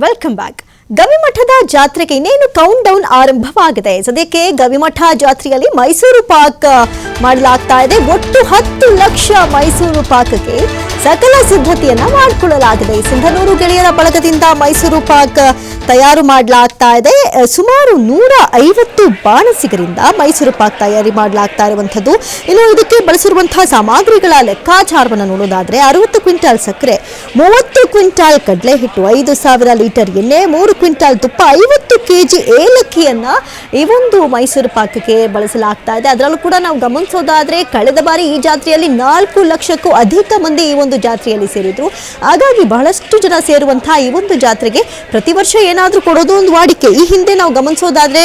Welcome back ಗವಿಮಠದ ಜಾತ್ರೆಗೆ ಇನ್ನೇನು count down ಆರಂಭವಾಗಿದೆ? ಸದ್ಯಕ್ಕೆ ಗವಿಮಠ ಜಾತ್ರೆಯಲ್ಲಿ ಮೈಸೂರು ಪಾಕ್ ಮಾಡಲಾಗ್ತಾ ಇದೆ. ಒಟ್ಟು ಹತ್ತು ಲಕ್ಷ ಮೈಸೂರು ಪಾಕಕ್ಕೆ ಸಕಲ ಸಿದ್ಧತೆಯನ್ನ ಮಾಡಿಕೊಳ್ಳಲಾಗಿದೆ. ಸಿಂಧನೂರು ಗೆಳೆಯರ ಬಳಗದಿಂದ ಮೈಸೂರು ಪಾಕ್ ತಯಾರು ಮಾಡಲಾಗ್ತಾ ಇದೆ. ಸುಮಾರು ನೂರ ಐವತ್ತು ಬಾಣಸಿಗರಿಂದ ಮೈಸೂರು ಪಾಕ್ ತಯಾರಿ ಮಾಡಲಾಗ್ತಾ ಇರುವಂಥದ್ದು. ಇನ್ನು ಇದಕ್ಕೆ ಬಳಸಿರುವಂತಹ ಸಾಮಗ್ರಿಗಳ ಲೆಕ್ಕಾಚಾರವನ್ನು ನೋಡೋದಾದ್ರೆ ಅರವತ್ತು ಕ್ವಿಂಟಾಲ್ ಸಕ್ಕರೆ, ಮೂವತ್ತು ಕ್ವಿಂಟಾಲ್ ಕಡಲೆ ಹಿಟ್ಟು ಐದು ಸಾವಿರ ಲೀಟರ್ ಎಣ್ಣೆ, ಮೂರು ಕ್ವಿಂಟಾಲ್ ತುಪ್ಪ, ಐವತ್ತು ಕೆಜಿ ಏಲಕ್ಕಿಯನ್ನು ಈ ಒಂದು ಮೈಸೂರು ಪಾಕಕ್ಕೆ ಬಳಸಲಾಗ್ತಾ ಇದೆ. ಅದರಲ್ಲೂ ಕೂಡ ನಾವು ಗಮನಿಸೋದಾದ್ರೆ ಕಳೆದ ಬಾರಿ ಈ ಜಾತ್ರೆಯಲ್ಲಿ ನಾಲ್ಕು ಲಕ್ಷಕ್ಕೂ ಅಧಿಕ ಮಂದಿ ಈ ಒಂದು ಜಾತ್ರೆಯಲ್ಲಿ ಸೇರಿದ್ರು. ಹಾಗಾಗಿ ಬಹಳಷ್ಟು ಜನ ಸೇರುವಂತಹ ಈ ಒಂದು ಜಾತ್ರೆಗೆ ಪ್ರತಿ ವರ್ಷ ಏನಾದ್ರೂ ಕೊಡೋದು ಒಂದು ವಾಡಿಕೆ. ಈ ಹಿಂದೆ ನಾವು ಗಮನಿಸೋದಾದ್ರೆ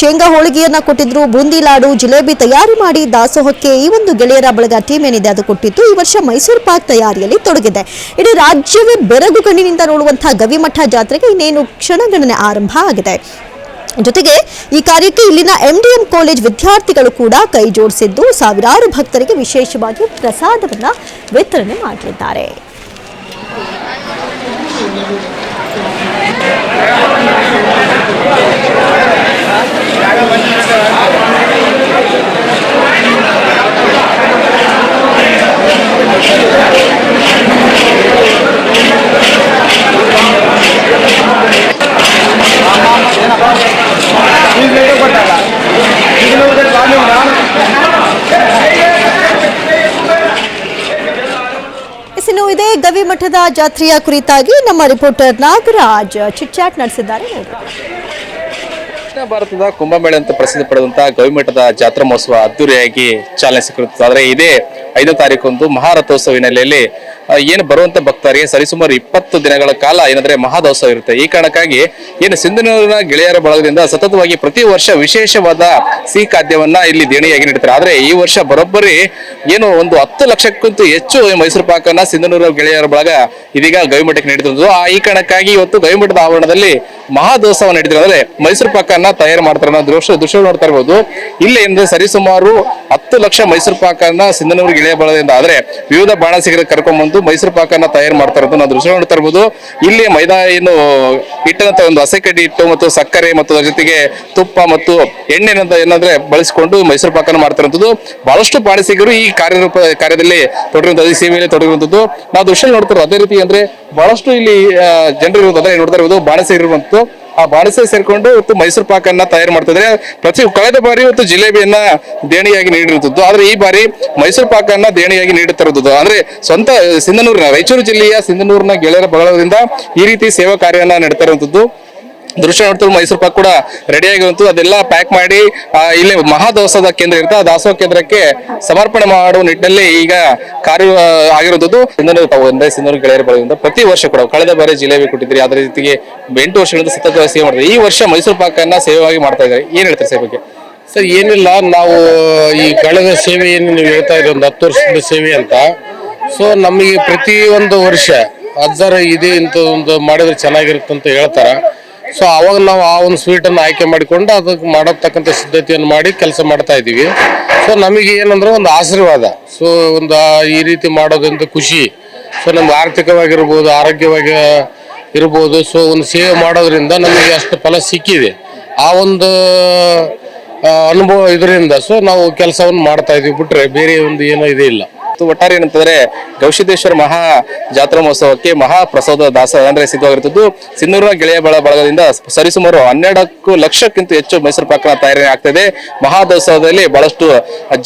ಶೇಂಗಾ ಹೋಳಿಗೆಯನ್ನ ಕೊಟ್ಟಿದ್ರು, ಬೂಂದಿ ಲಾಡು, ಜಿಲೇಬಿ ತಯಾರಿ ಮಾಡಿ ದಾಸೋಹಕ್ಕೆ ಈ ಒಂದು ಗೆಳೆಯರ ಬಳಗ ಟೀಮ್ ಏನಿದೆ ಅದು ಕೊಟ್ಟಿತ್ತು. ಈ ವರ್ಷ ಮೈಸೂರು ಪಾಕ್ ತಯಾರಿಯಲ್ಲಿ ತೊಡಗಿದೆ. ಇಡೀ ರಾಜ್ಯವೇ ಬೆರಗು ಕಣ್ಣಿನಿಂದ ನೋಡುವಂತಹ ಗವಿಮಠ ಜಾತ್ರೆಗೆ ಇನ್ನೇನು ಕ್ಷಣಗಣನೆ ಆರಂಭ ಆಗಿದೆ. ಜೊತೆಗೆ ಈ ಕಾರ್ಯಕ್ಕೆ ಇಲ್ಲಿನ ಎಂಡಿಎಂ ಕಾಲೇಜ್ ವಿದ್ಯಾರ್ಥಿಗಳು ಕೂಡ ಕೈ ಜೋಡಿಸಿದ್ದು, ಸಾವಿರಾರು ಭಕ್ತರಿಗೆ ವಿಶೇಷವಾಗಿ ಪ್ರಸಾದವನ್ನು ವಿತರಣೆ ಮಾಡಲಿದ್ದಾರೆ Yeah. ಎಸ್, ಇದೆ. ಗವಿಮಠದ ಜಾತ್ರೆಯ ಕುರಿತಾಗಿ ನಮ್ಮ ರಿಪೋರ್ಟರ್ ನಾಗರಾಜ್ ಚಿಟ್ಚಾಟ್ ನಡೆಸಿದ್ದಾರೆ. ದಕ್ಷಿಣ ಭಾರತದ ಕುಂಭಮೇಳ ಅಂತ ಪ್ರಸಿದ್ಧಿ ಪಡೆದಂತಹ ಗವಿಮಠದ ಜಾತ್ರಾ ಮಹೋತ್ಸವ ಅದ್ದೂರಿಯಾಗಿ ಚಾಲನೆ ಸಿಕ್ಕಿರುತ್ತದೆ. ಆದರೆ ಇದೇ ಐದನೇ ತಾರೀಕೊಂದು ಮಹಾರಥೋತ್ಸವ ಹಿನ್ನೆಲೆಯಲ್ಲಿ ಏನು ಬರುವಂತ ಭಕ್ತರಿಗೆ ಸರಿಸುಮಾರು ಇಪ್ಪತ್ತು ದಿನಗಳ ಕಾಲ ಏನಂದ್ರೆ ಮಹಾದೋತ್ಸವ ಇರುತ್ತೆ. ಈ ಕಾರಣಕ್ಕಾಗಿ ಏನು ಸಿಂಧನೂರಿನ ಗೆಳೆಯರ ಬಳಗದಿಂದ ಸತತವಾಗಿ ಪ್ರತಿ ವರ್ಷ ವಿಶೇಷವಾದ ಸಿಹಿ ಖಾದ್ಯವನ್ನ ಇಲ್ಲಿ ದೇಣಿಯಾಗಿ ನೀಡ್ತಾರೆ. ಆದ್ರೆ ಈ ವರ್ಷ ಬರೋಬ್ಬರಿ ಏನು ಒಂದು ಹತ್ತು ಲಕ್ಷಕ್ಕಿಂತ ಹೆಚ್ಚು ಮೈಸೂರು ಪಾಕನ್ನ ಸಿಂಧನೂರು ಗೆಳೆಯರ ಬಳಗ ಇದೀಗ ಗವಿಮಠಕ್ಕೆ ನೀಡಿದ್ರು ಆ ಈ ಕಾರಣಕ್ಕಾಗಿ ಇವತ್ತು ಗವಿಮಠದ ಆವರಣದಲ್ಲಿ ಮಹಾದೋತ್ಸವ ನಡೀತಿದೆ. ಅಂದ್ರೆ ಮೈಸೂರು ಪಾಕನ್ನ ತಯಾರು ಮಾಡ್ತಾರೆ ಅನ್ನೋ ದೃಶ್ಯ ದೃಶ್ಯ ನೋಡ್ತಾ ಇರ್ಬೋದು. ಇಲ್ಲಿ ಇಂದ ಸರಿಸುಮಾರು ಹತ್ತು ಲಕ್ಷ ಮೈಸೂರು ಪಾಕನ್ನ ಸಿಂಧನೂರು ಗೆಳೆಯ ಬಳದಿಂದ ಆದ್ರೆ ವಿವಿಧ ಬಾಣಸಿಗರ ಕರ್ಕೊಂಡ್ಬಂದು ಮೈಸೂರು ಪಾಕನ್ನ ತಯಾರು ಮಾಡ್ತಾ ಇರೋದು ನಾವು ದೃಶ್ಯ ನೋಡ್ತಾ ಇರ್ಬೋದು. ಇಲ್ಲಿ ಮೈದಾ ಏನು ಹಿಟ್ಟಂತ ಒಂದು ಹಸೆಕಡ್ಡಿ ಹಿಟ್ಟು ಮತ್ತು ಸಕ್ಕರೆ ಮತ್ತು ಅದರ ಜೊತೆಗೆ ತುಪ್ಪ ಮತ್ತು ಎಣ್ಣೆ ಏನಂದ್ರೆ ಬಳಸಿಕೊಂಡು ಮೈಸೂರು ಪಾಕನ ಮಾಡ್ತಿರುವಂತದ್ದು ಬಹಳಷ್ಟು ಬಾಣಸಿಗರು ಈ ಕಾರ್ಯರೂಪ ಕಾರ್ಯದಲ್ಲಿ ತೊಡಗಿರುವಂತದ್ದು ಈ ಸೇವೆಯಲ್ಲಿ ತೊಡಗಿರುವಂತದ್ದು ನಾವು ದೃಶ್ಯ ನೋಡ್ತಿರೋ ಅದೇ ರೀತಿ ಅಂದ್ರೆ ಬಹಳಷ್ಟು ಇಲ್ಲಿ ಜನರು ಇರೋದು ಅಂದ್ರೆ ನೋಡ್ತಾ ಇರೋದು ಬಾಣಸಿಗರು ಆ ಬಾಣಸೆ ಸೇರ್ಕೊಂಡು ಇವತ್ತು ಮೈಸೂರು ಪಾಕನ್ನ ತಯಾರು ಮಾಡ್ತಿದ್ರೆ ಪ್ರತಿ ಕಳೆದ ಬಾರಿ ಇವತ್ತು ಜಿಲೇಬಿಯನ್ನ ದೇಣಿಯಾಗಿ ನೀಡಿರುತ್ತದೆ ಆದ್ರೆ ಈ ಬಾರಿ ಮೈಸೂರು ಪಾಕನ್ನ ದೇಣಿಯಾಗಿ ನೀಡುತ್ತಿರುವುದು ಅಂದ್ರೆ ಸ್ವಂತ, ಸಿಂಧನೂರಿನ, ರಾಯಚೂರು ಜಿಲ್ಲೆಯ ಸಿಂಧನೂರಿನ ಗೆಳೆಯರ ಬಳಗದಿಂದ ಈ ರೀತಿ ಸೇವಾ ಕಾರ್ಯವನ್ನ ನಡೀತಾ ಇರುವಂತದ್ದು ದೃಶ್ಯ ನೋಡ್ತಾ ಮೈಸೂರು ಪಾಕ್ ಕೂಡ ರೆಡಿ ಬಂತು ಅದೆಲ್ಲ ಪ್ಯಾಕ್ ಮಾಡಿ ಇಲ್ಲಿ ಮಹಾದೋತ್ಸವದ ಕೇಂದ್ರ ಇರುತ್ತೆ. ದಾಸೋಹ ಕೇಂದ್ರಕ್ಕೆ ಸಮರ್ಪಣೆ ಮಾಡುವ ನಿಟ್ಟಿನಲ್ಲಿ ಈಗ ಕಾರ್ಯ ಆಗಿರುವಂತದ್ದು. ಸಿಂಧನೂರು, ತಾವು ಒಂದೇ ಸಿಂಧನೂರು ಗೆಳೆಯರ ಪ್ರತಿ ವರ್ಷ ಕೂಡ, ಕಳೆದ ಬಾರಿ ಜಿಲೇಬಿ ಕೊಟ್ಟಿದ್ರಿ. ಅದೇ ರೀತಿಗೆ ಎಂಟು ವರ್ಷಗಳಿಂದ ಸತತವಾಗಿ ಸೇವೆ ಮಾಡಿದ್ರೆ. ಈ ವರ್ಷ ಮೈಸೂರು ಪಾಕನ್ನ ಸೇವೆಯಾಗಿ ಮಾಡ್ತಾ ಇದ್ದಾರೆ. ಏನ್ ಹೇಳ್ತಾರೆ ಸೇವೆ ಬಗ್ಗೆ? ಸರ್, ಏನಿಲ್ಲ. ನಾವು ಈ ಕಳೆದ ಸೇವೆ ಏನು ನೀವು ಹೇಳ್ತಾ ಇದ್ದೀವಿ ಒಂದು ಹತ್ತು ವರ್ಷದ ಸೇವೆ ಅಂತ. ಸೊ ನಮಗೆ ಪ್ರತಿ ಒಂದು ವರ್ಷ ಅಜ್ಜರ ಇದೆ ಇಂಥ ಒಂದು ಮಾಡಿದ್ರೆ ಚೆನ್ನಾಗಿರುತ್ತೆ ಅಂತ ಹೇಳ್ತಾರ. ಸೊ ಅವಾಗ ನಾವು ಆ ಒಂದು ಸ್ವೀಟನ್ನು ಆಯ್ಕೆ ಮಾಡಿಕೊಂಡು ಅದಕ್ಕೆ ಮಾಡತಕ್ಕಂಥ ಸಿದ್ಧತೆಯನ್ನು ಮಾಡಿ ಕೆಲಸ ಮಾಡ್ತಾ ಇದ್ದೀವಿ. ಸೊ ನಮಗೆ ಏನಂದ್ರೆ ಒಂದು ಆಶೀರ್ವಾದ. ಸೊ ಒಂದು ಈ ರೀತಿ ಮಾಡೋದ್ರಿಂದ ಖುಷಿ. ಸೊ ನಮ್ಗೆ ಆರ್ಥಿಕವಾಗಿರ್ಬೋದು, ಆರೋಗ್ಯವಾಗಿ ಇರ್ಬೋದು. ಸೊ ಒಂದು ಸೇವೆ ಮಾಡೋದ್ರಿಂದ ನಮಗೆ ಅಷ್ಟು ಫಲ ಸಿಕ್ಕಿದೆ. ಆ ಒಂದು ಅನುಭವ ಇದರಿಂದ. ಸೊ ನಾವು ಕೆಲಸವನ್ನು ಮಾಡ್ತಾ ಇದೀವಿ ಬಿಟ್ರೆ ಬೇರೆ ಒಂದು ಏನೋ ಇದೇ ಇಲ್ಲ ಒಟ್ಟಾರೆ ಏನಂತಂದ್ರೆ ಗವಿಸಿದ್ದೇಶ್ವರ ಮಹಾ ಜಾತ್ರಾ ಮಹೋತ್ಸವಕ್ಕೆ ಮಹಾ ಪ್ರಸಾದ ದಾಸ ಅಂದ್ರೆ ಸಿದ್ಧವಾಗಿರುತ್ತದೆ ಸಿನ್ನೂರಿನ ಗೆಳೆಯ ಬಳ ಬಳಗದಿಂದ ಸರಿಸುಮಾರು ಹನ್ನೆರಡಕ್ಕೂ ಲಕ್ಷಕ್ಕಿಂತ ಹೆಚ್ಚು ಮೈಸೂರು ಪಾಕನ ತಯಾರಿ ಆಗ್ತದೆ ಮಹಾದೋತ್ಸವದಲ್ಲಿ ಬಹಳಷ್ಟು ಜನ